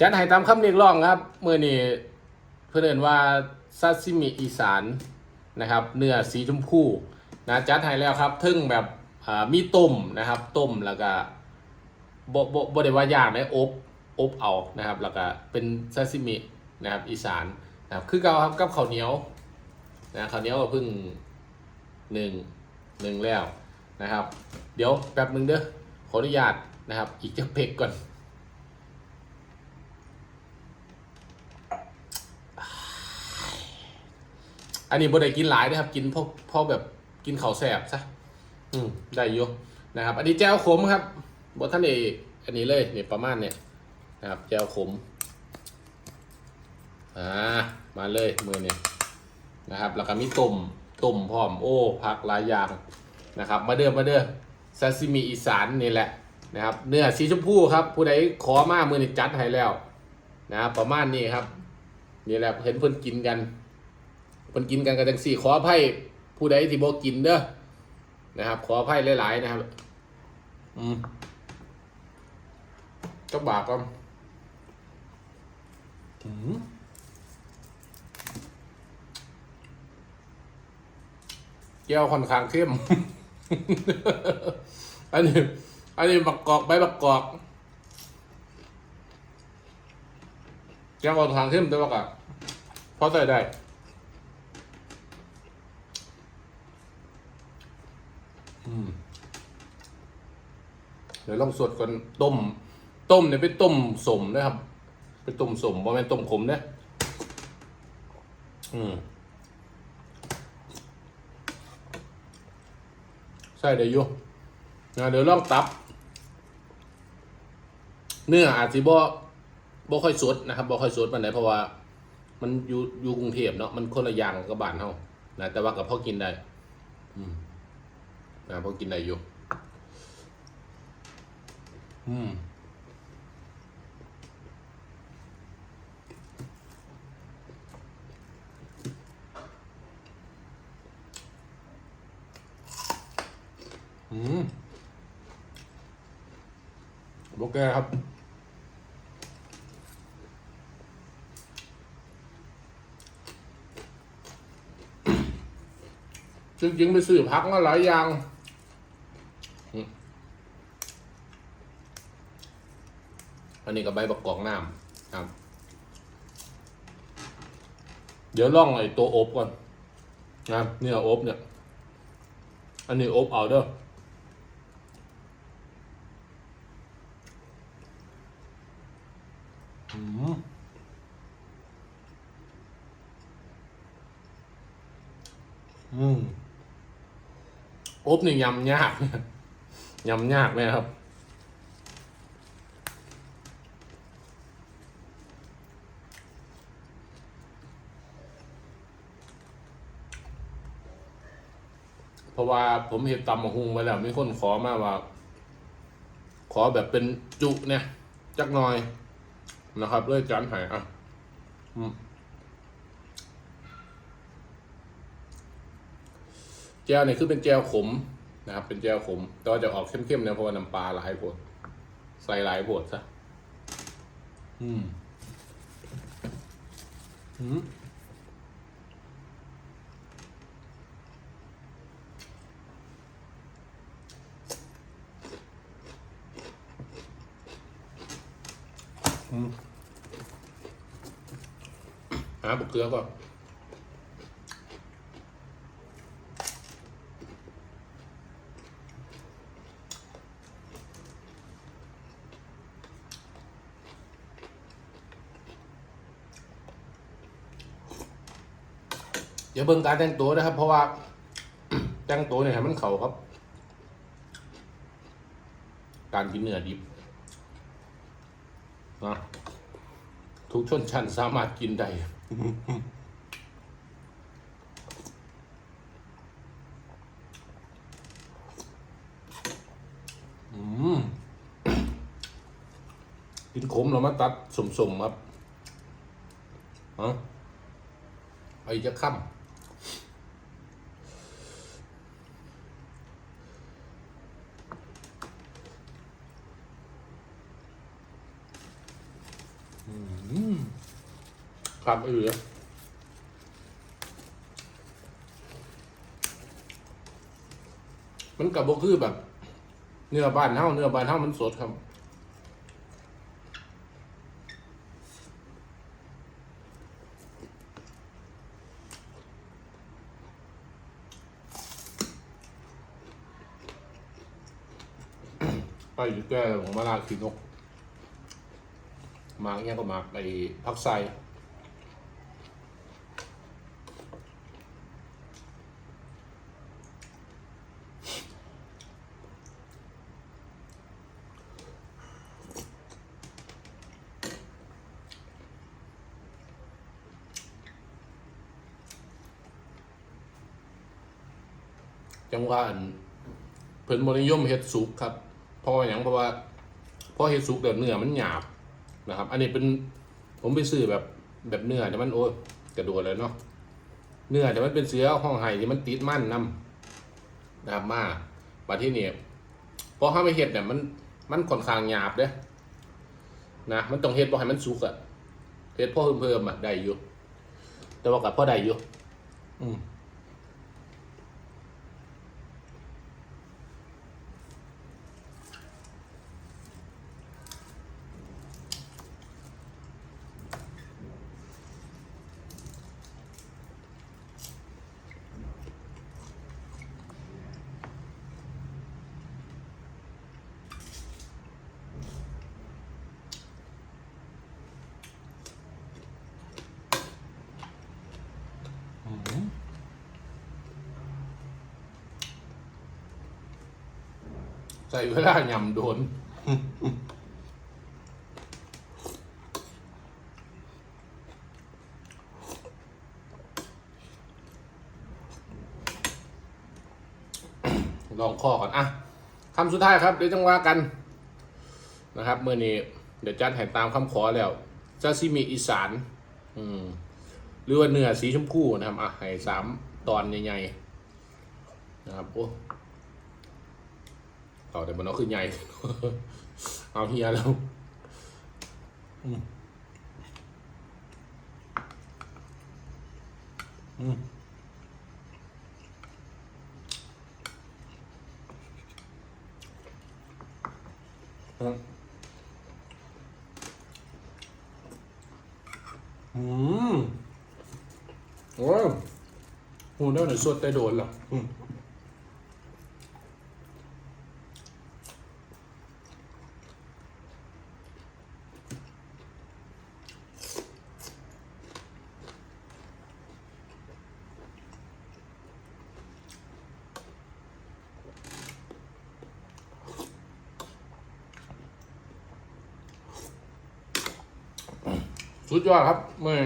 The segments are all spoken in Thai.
จัดให้ตามคำเรียกร้องครับเมื่อนี้เพื่อนเอนว่าซาซิมิอีสานนะครับเนื้อสีชมพูนะจัดให้แล้วครับทึ่งแบบมีต้มนะครับต้มแล้วก็บ่บ่บ่ได้ว่าย่างนะอบอบเอานะครับ แล้วก็เป็นซาซิมินะครับอีสานนะครับคือเกาครับกับข้าวเหนียวนะข้าวเหนียวก็เพิ่งหนึ่งหนึ่งแล้วนะครับ เดี๋ยวแป๊บหนึ่งเด้อขออนุญาตนะครับ อีกจะเพกก่อน อันนี้บ่ได้กินหลายนะครับ กินพอพอแบบกินข้าวแซ่บซะอืมได้อยู่นะครับ อันนี้แจ่วขมครับบ่ท่านเอกอันนี้เลยเนี่ยประมาณเนี่ยนะครับแจ่วขมอ่ามาเลยมือเนี่ยนะครับ แล้วก็มีต้มต้มพร้อมโอ้ผักหลายอย่างนะครับ มาเด้อมาเด้อซาซิมิอีสานนี่แหละนะครับเนื้อสีชมพูครับผู้ใดขอมามือนี่จัดให้แล้ว นะรประมาณนี้ครับนี่แหละเห็นเพิ่อนกินกัน เพิ่นกินกันกันจังสี่ขออภัยผู้ใดที่บ่กินเด้อนะครับ ขออภัยหลาย ๆ นะครับ อืมก็บากก็อืมแก้วค่อนข้างเข้ม อันนี้ อันนี้บักกอกใบบักกอกแก้วค่อนข้างเข้มแต่ว่าก็พอใส่ได้ อืม เดี๋ยวลองสดก่อนต้ม ต้มเนี่ยเป็นต้มสมนะครับเป็นต้มสมบ่แม่นต้มขมเนี่ยอืมใส่ได้อยู่นะเดี๋ยวลองตับ เนื้ออาจสิบ่บ่ค่อยสดนะครับบ่ค่อยสดปานใดเพราะว่า มันอยู่อยู่กรุงเทพเนาะมันคนละอย่างกับบ้านเฮานะแต่ว่ากับพ่อกินได้ อืม นะพอกินได้อยู่อืมอืมโอเคครับจริงๆไปซื้อพักมาหลายอย่าง อันนี้ก็ใบประกอบน้ำครับ เดี๋ยวล่องไอ้ตัวอบก่อนนะเนี่ยอบเนี่ย อันนี้อบเอาเด้ออืมอืมอบนี่ยำยากยำยากไหมครับ เพราะว่าผมเห็นตำมะฮุงไว้แล้ว มีคนขอมาว่า ขอแบบเป็นจุเนี่ย จักหน่อยนะครับเลยจานหายอะอืมแจวเนี่ยคือเป็นแจวขมนะครับ เป็นแจวขมแต่ว่าจะออกเข้มๆเนี่ยเพราะว่าน้ำปลาหลายบดใส่หลายบดซะอืมอืม หาบุกเกลือก่อนอย่าเบิ่งการแต่งตัวนะครับ เพราะว่า แต่งตัวเนี่ยมันเข่าครับ การกินเนื้อดิบนะทุกชนชั้นสามารถกินได้ กินขมเรามาตัดสมๆครับฮะไอจะค่ำอืม ครับเออมันกับบคือแบบ เนื้อบ้านเท่าเนื้อบ้านเท่ามันสดครับไปอยู่แก้ของมาลาขีนก มากเนี่ยก็มากไปพักไซ จังวะอันเพิ่นบริยมเฮ็ดสุกครับ เพราะว่าอย่างเพราะว่าเพราะเฮ็ดสุกเดี๋ยวเนื้อมันหยาบนะครับ อันนี้เป็นผมไปซื้อแบบแบบเนื้อแต่มันโอ้กระโดดเลยเนาะเนื้อแต่มันเป็นเสือห้องไห้ที่มันติดมันนํนะครับมาบัดที่นี่พอเข้าไปเฮ็ดเนี่ยมันมันค่อนข้างหยาบเด้นะมันต้องเฮ็ดบ่ให้มันสุกอะเฮ็ดพ่อเพิ่มๆอะได้อยู่แต่ว่ากับพ่อได้อยู่อืม ส่เวลาหย่ำโดน ลองข้อก่อน อะคำสุดท้ายครับ เดี๋ยวจังว่ากัน นะครับเมื่อนี้ เดี๋ยวจัดให้ตามคำขอแล้วซาซิมิอีสาน อืม หรือว่าเนื้อสีชมพูนะครับ อะ ให้สามตอนใหญ่ๆ นะครับ โอ้ ต่อแต่มันเอาขึ้นใหญ่ เอาเฮียแล้วอืมอืมอืมอืมโอ้ยโหเดี๋ยวหน่อยสวดได้โดนหรออืม สุดยอดครับเมื่อ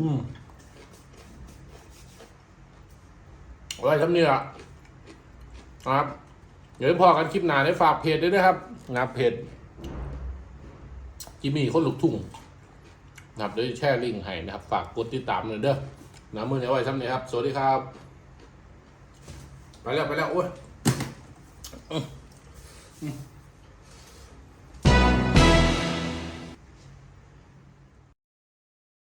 อืมอะไรครับเนี่ยนะครับ เดี๋ยวพอกันคลิปหน้าได้ฝากเพจด้วยนะครับนะเพจจิมมี่คนลุกทุ่งนะครับเดี๋ยวแช่ลิงก์ให้นะครับ ฝากกดติดตามหน่อยเด้อนะมือนี้ไว้ซ้ำนี้ครับ สวัสดีครับ ไปแล้วไปแล้วโอ้ย